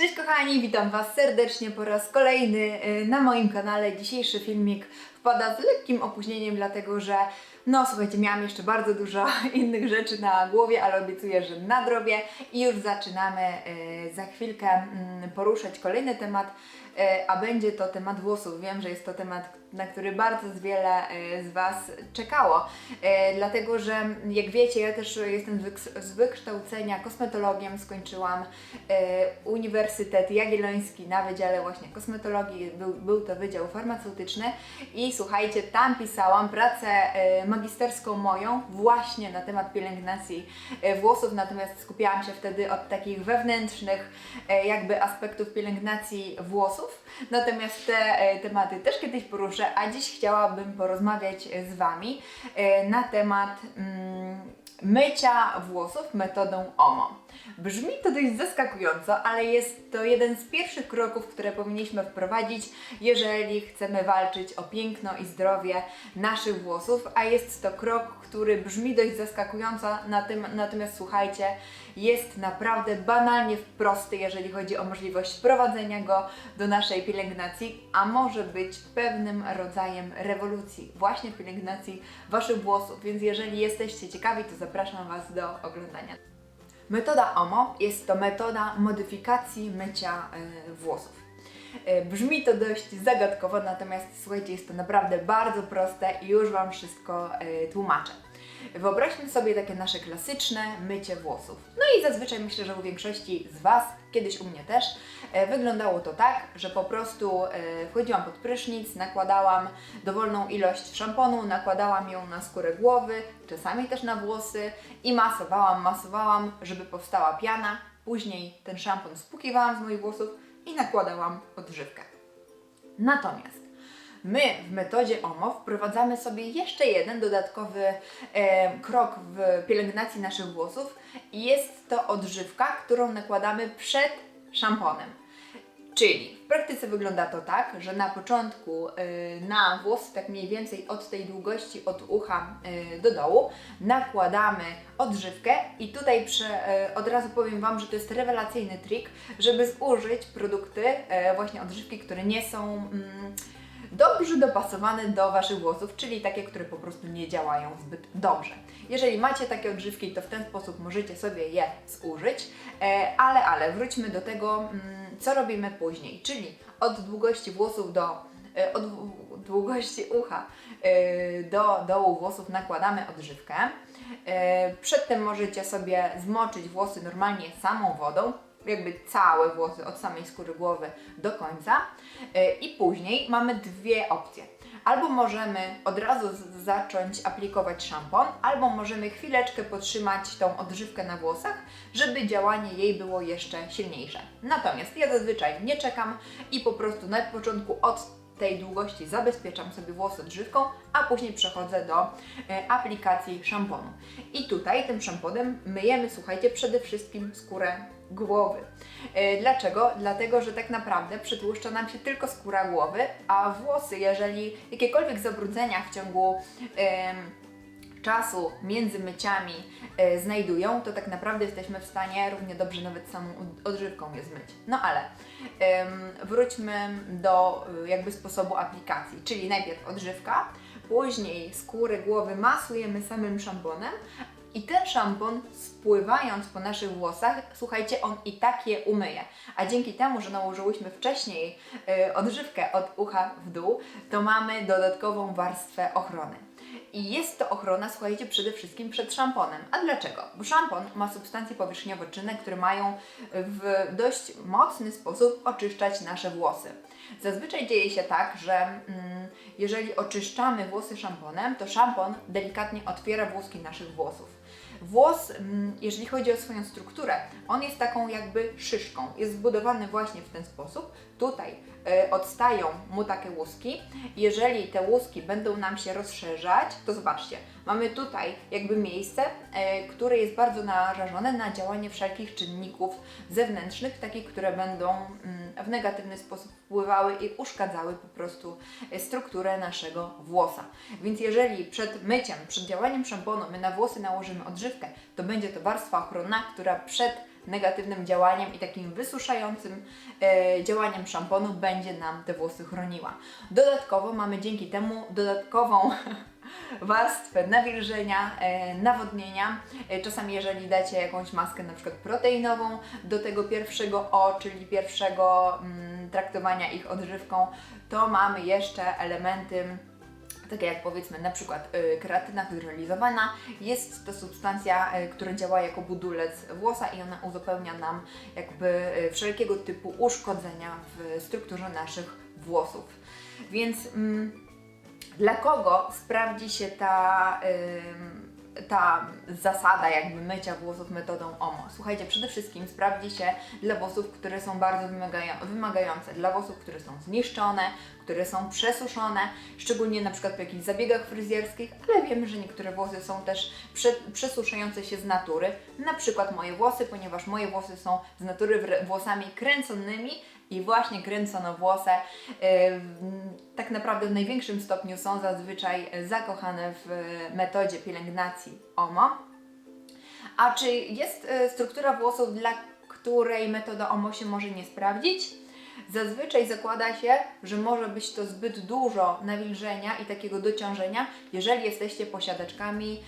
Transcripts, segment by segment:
Cześć kochani, witam Was serdecznie po raz kolejny y, na moim kanale. Dzisiejszy filmik wpada z lekkim opóźnieniem, dlatego że no słuchajcie, miałam jeszcze bardzo dużo innych rzeczy na głowie, ale obiecuję, że nadrobię i już zaczynamy y, za chwilkę mm, poruszać kolejny temat, y, a będzie to temat włosów. Wiem, że jest to temat, na który bardzo wiele y, z Was czekało, dlatego że jak wiecie, ja też jestem z wyks- z wykształcenia kosmetologiem, skończyłam Uniwersytet Jagielloński na Wydziale właśnie kosmetologii, był, był to Wydział Farmaceutyczny. I słuchajcie, tam pisałam pracę magisterską moją właśnie na temat pielęgnacji y, włosów, natomiast skupiałam się wtedy od takich wewnętrznych y, jakby aspektów pielęgnacji włosów, natomiast te y, tematy też kiedyś poruszę, a dziś chciałabym porozmawiać z Wami na temat mm, mycia włosów metodą OMO. Brzmi to dość zaskakująco, ale jest to jeden z pierwszych kroków, które powinniśmy wprowadzić, jeżeli chcemy walczyć o piękno i zdrowie naszych włosów, a jest to krok, który brzmi dość zaskakująco, na tym, natomiast słuchajcie, jest naprawdę banalnie prosty, jeżeli chodzi o możliwość wprowadzenia go do naszej pielęgnacji, a może być pewnym rodzajem rewolucji właśnie w pielęgnacji Waszych włosów, więc jeżeli jesteście ciekawi, to zapraszam Was do oglądania. Metoda OMO jest to metoda modyfikacji mycia y, włosów. Y, Brzmi to dość zagadkowo, natomiast słuchajcie, jest to naprawdę bardzo proste i już Wam wszystko y, tłumaczę. Wyobraźmy sobie takie nasze klasyczne mycie włosów. No i zazwyczaj myślę, że u większości z Was, kiedyś u mnie też, e, wyglądało to tak, że po prostu e, wchodziłam pod prysznic, nakładałam dowolną ilość szamponu, nakładałam ją na skórę głowy, czasami też na włosy i masowałam, masowałam, żeby powstała piana. Później ten szampon spłukiwałam z moich włosów i nakładałam odżywkę. Natomiast my w metodzie OMO wprowadzamy sobie jeszcze jeden dodatkowy e, krok w pielęgnacji naszych włosów i jest to odżywka, którą nakładamy przed szamponem. Czyli w praktyce wygląda to tak, że na początku y, na włos, tak mniej więcej od tej długości od ucha y, do dołu, nakładamy odżywkę i tutaj prze, y, od razu powiem Wam, że to jest rewelacyjny trik, żeby zużyć produkty, właśnie odżywki, które nie są mm, dobrze dopasowane do Waszych włosów, czyli takie, które po prostu nie działają zbyt dobrze. Jeżeli macie takie odżywki, to w ten sposób możecie sobie je zużyć, e, ale, ale wróćmy do tego, mm, co robimy później, czyli od długości włosów do, e, od dłu- długości ucha e, do dołu włosów nakładamy odżywkę. Przedtem możecie sobie zmoczyć włosy normalnie samą wodą, jakby całe włosy od samej skóry głowy do końca. E, I później mamy dwie opcje. Albo możemy od razu zacząć aplikować szampon, albo możemy chwileczkę podtrzymać tą odżywkę na włosach, żeby działanie jej było jeszcze silniejsze. Natomiast ja zazwyczaj nie czekam i po prostu na początku od tej długości zabezpieczam sobie włosy odżywką, a później przechodzę do e, aplikacji szamponu. I tutaj tym szamponem myjemy, słuchajcie, przede wszystkim skórę głowy. E, Dlaczego? Dlatego, że tak naprawdę przetłuszcza nam się tylko skóra głowy, a włosy, jeżeli jakiekolwiek zabrudzenia w ciągu czasu między myciami e, znajdują, to tak naprawdę jesteśmy w stanie równie dobrze nawet samą od- odżywką je zmyć. No ale wróćmy do e, jakby sposobu aplikacji, czyli najpierw odżywka, później skórę głowy masujemy samym szamponem, i ten szampon spływając po naszych włosach, słuchajcie, on i tak je umyje. A dzięki temu, że nałożyłyśmy wcześniej y, odżywkę od ucha w dół, to mamy dodatkową warstwę ochrony. I jest to ochrona, słuchajcie, przede wszystkim przed szamponem. A dlaczego? Bo szampon ma substancje powierzchniowo-czynne, które mają w dość mocny sposób oczyszczać nasze włosy. Zazwyczaj dzieje się tak, że mm, jeżeli oczyszczamy włosy szamponem, to szampon delikatnie otwiera włoski naszych włosów. Włos, mm, jeżeli chodzi o swoją strukturę, on jest taką jakby szyszką. Jest zbudowany właśnie w ten sposób. Tutaj odstają mu takie łuski. Jeżeli te łuski będą nam się rozszerzać, to zobaczcie, mamy tutaj jakby miejsce, e, które jest bardzo narażone na działanie wszelkich czynników zewnętrznych, takich, które będą mm, w negatywny sposób wpływały i uszkadzały po prostu e, strukturę naszego włosa. Więc jeżeli przed myciem, przed działaniem szamponu my na włosy nałożymy odżywkę, to będzie to warstwa ochronna, która przed negatywnym działaniem i takim wysuszającym e, działaniem szamponu będzie nam te włosy chroniła. Dodatkowo mamy dzięki temu dodatkową warstwę nawilżenia, e, nawodnienia. E, czasami jeżeli dacie jakąś maskę na przykład proteinową do tego pierwszego O, czyli pierwszego mm, traktowania ich odżywką, to mamy jeszcze elementy takie jak powiedzmy na przykład y, kreatyna hydrolizowana. Jest to substancja, y, która działa jako budulec włosa i ona uzupełnia nam jakby y, wszelkiego typu uszkodzenia w strukturze naszych włosów. Więc mm, dla kogo sprawdzi się ta, ta zasada jakby mycia włosów metodą OMO? Słuchajcie, przede wszystkim sprawdzi się dla włosów, które są bardzo wymagają, wymagające, dla włosów, które są zniszczone, które są przesuszone, szczególnie na przykład po jakichś zabiegach fryzjerskich, ale wiemy, że niektóre włosy są też prze, przesuszające się z natury, na przykład moje włosy, ponieważ moje włosy są z natury włosami kręconymi, i właśnie kręconowłose yy, tak naprawdę w największym stopniu są zazwyczaj zakochane w metodzie pielęgnacji OMO. A czy jest y, struktura włosów, dla której metoda OMO się może nie sprawdzić? Zazwyczaj zakłada się, że może być to zbyt dużo nawilżenia i takiego dociążenia, jeżeli jesteście posiadaczkami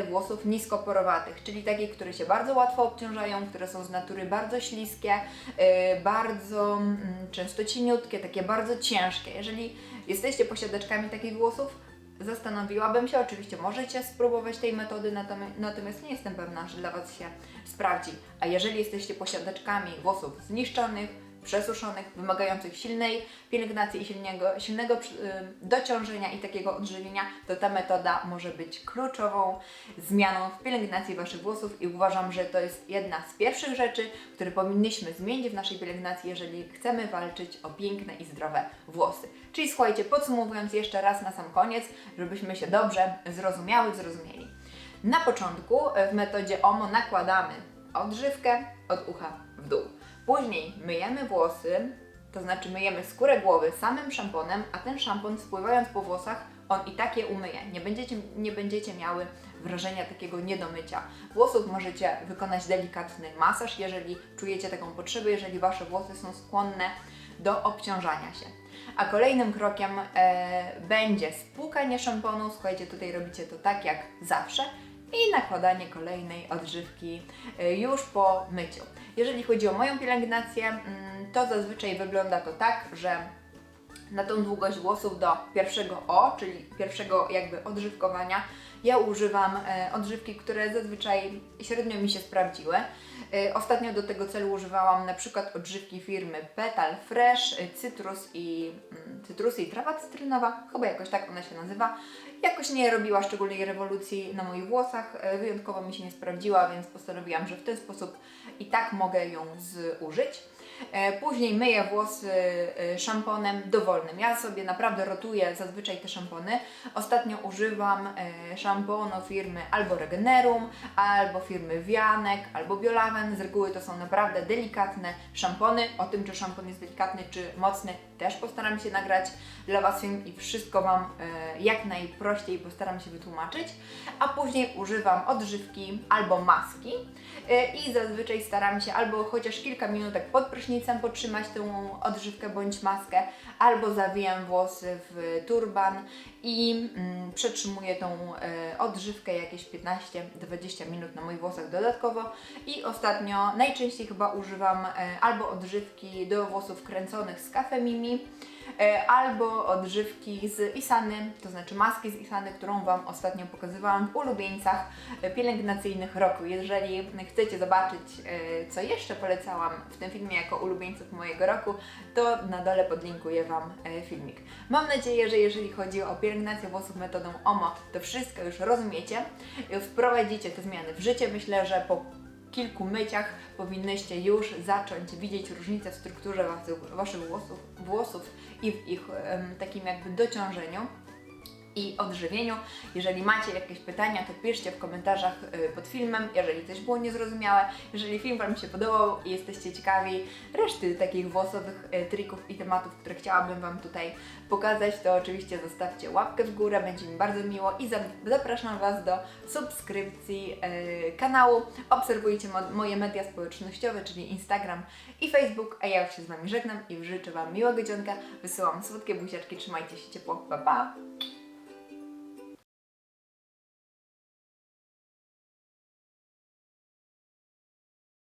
y, włosów niskoporowatych, czyli takich, które się bardzo łatwo obciążają, które są z natury bardzo śliskie, y, bardzo mm, często cieniutkie, takie bardzo ciężkie. Jeżeli jesteście posiadaczkami takich włosów, Zastanowiłabym się, oczywiście możecie spróbować tej metody, natomi- natomiast nie jestem pewna, że dla Was się sprawdzi. A jeżeli jesteście posiadaczkami włosów zniszczonych, przesuszonych, wymagających silnej pielęgnacji i silnego, silnego dociążenia i takiego odżywienia, to ta metoda może być kluczową zmianą w pielęgnacji Waszych włosów i uważam, że to jest jedna z pierwszych rzeczy, które powinnyśmy zmienić w naszej pielęgnacji, jeżeli chcemy walczyć o piękne i zdrowe włosy. Czyli słuchajcie, podsumowując jeszcze raz na sam koniec, żebyśmy się dobrze zrozumiały, zrozumieli. Na początku e, w metodzie OMO nakładamy odżywkę od ucha w dół. Później myjemy włosy, to znaczy myjemy skórę głowy samym szamponem, a ten szampon spływając po włosach, on i tak je umyje. Nie będziecie, nie będziecie miały wrażenia takiego niedomycia. Włosów możecie wykonać delikatny masaż, jeżeli czujecie taką potrzebę, jeżeli Wasze włosy są skłonne do obciążania się. A kolejnym krokiem e, będzie spłukanie szamponu. Słuchajcie, tutaj robicie to tak jak zawsze i nakładanie kolejnej odżywki e, już po myciu. Jeżeli chodzi o moją pielęgnację, mm, to zazwyczaj wygląda to tak, że na tą długość włosów do pierwszego O, czyli pierwszego jakby odżywkowania, ja używam e, odżywki, które zazwyczaj średnio mi się sprawdziły. E, ostatnio do tego celu używałam na przykład odżywki firmy Petal Fresh, e, Cytrus i mm, Cytrusy i trawa cytrynowa, chyba jakoś tak ona się nazywa. Jakoś nie robiła szczególnej rewolucji na moich włosach, wyjątkowo mi się nie sprawdziła, więc postanowiłam, że w ten sposób i tak mogę ją zużyć. E, Później myję włosy e, szamponem dowolnym. Ja sobie naprawdę rotuję zazwyczaj te szampony. Ostatnio używam e, szamponu firmy albo Regenerum, albo firmy Wianek, albo Biolaven. Z reguły to są naprawdę delikatne szampony. O tym, czy szampon jest delikatny, czy mocny, też postaram się nagrać dla Was film i wszystko Wam jak najprościej postaram się wytłumaczyć. A później używam odżywki albo maski i zazwyczaj staram się albo chociaż kilka minutek pod prysznicem podtrzymać tę odżywkę bądź maskę, albo zawijam włosy w turban i mm, przetrzymuję tą e, odżywkę jakieś 15-20 minut na moich włosach dodatkowo. I ostatnio najczęściej chyba używam e, albo odżywki do włosów kręconych z Cafe Mimi, e, albo odżywki z Isany, to znaczy maski z Isany, którą Wam ostatnio pokazywałam w ulubieńcach e, pielęgnacyjnych roku. Jeżeli chcecie zobaczyć, e, co jeszcze polecałam w tym filmie jako ulubieńców mojego roku, to na dole podlinkuję Wam e, filmik. Mam nadzieję, że jeżeli chodzi o pielęgnację włosów metodą OMO, to wszystko już rozumiecie, e, wprowadzicie te zmiany w życie. Myślę, że po kilku myciach powinnyście już zacząć widzieć różnicę w strukturze waszych, włosów, włosów i w ich takim jakby dociążeniu. I odżywieniu. Jeżeli macie jakieś pytania, to piszcie w komentarzach y, pod filmem, jeżeli coś było niezrozumiałe. Jeżeli film Wam się podobał i jesteście ciekawi reszty takich włosowych y, trików i tematów, które chciałabym Wam tutaj pokazać, to oczywiście zostawcie łapkę w górę, będzie mi bardzo miło i za- zapraszam Was do subskrypcji y, kanału. Obserwujcie mo- moje media społecznościowe, czyli Instagram i Facebook, a ja już się z Wami żegnam i życzę Wam miłego dzionka. Wysyłam słodkie buziaczki, trzymajcie się ciepło, pa pa!